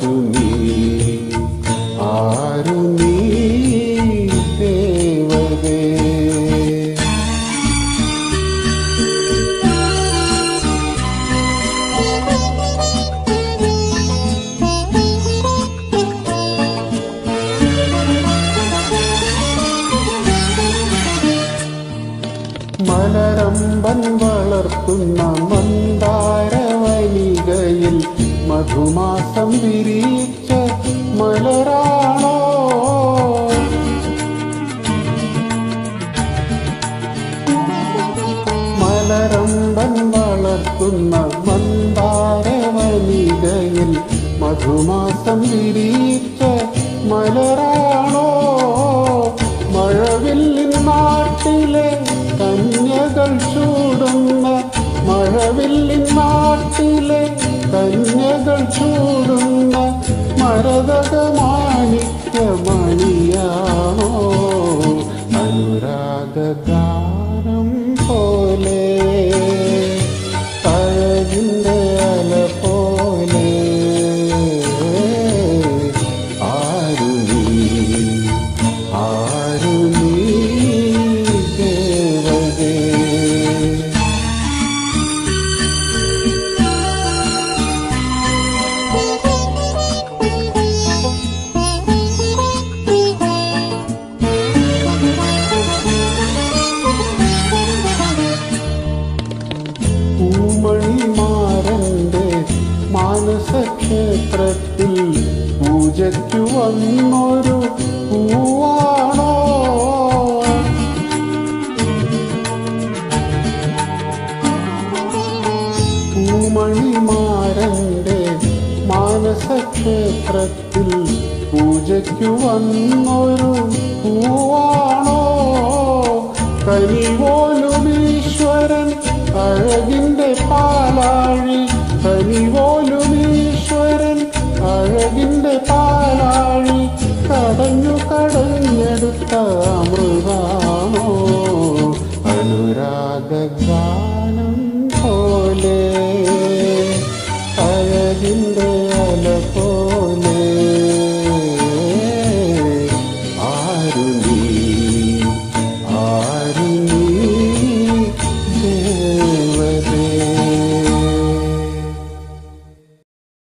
ஆருணி ஆருணி தேவதே மலரம்பன் வளர்க்கும் நாம் മധുമാസം വിരിച്ച മലരാണോ? മലരമ്പൻ വളർത്തുന്ന മന്ദാരവനിതയിൽ മധുമാസം വിരിച്ച മലരാണോ? மனிதன் சூடுங்க மரதக மாணிக்க மணியானோ அனுராக മാനസക്ഷേത്രത്തിൽ പൂജയ്ക്കു വന്നൊരു പൂവാണോ? പൂമണിമാരന്റെ മാനസക്ഷേത്രത്തിൽ പൂജയ്ക്കു വന്നൊരു പൂവാണോ? കനിപോലും ഈശ്വരൻ അഴകിന്റെ പാലാഴി കനിപോലും അനുരാഗാനം പോലെ പോലെ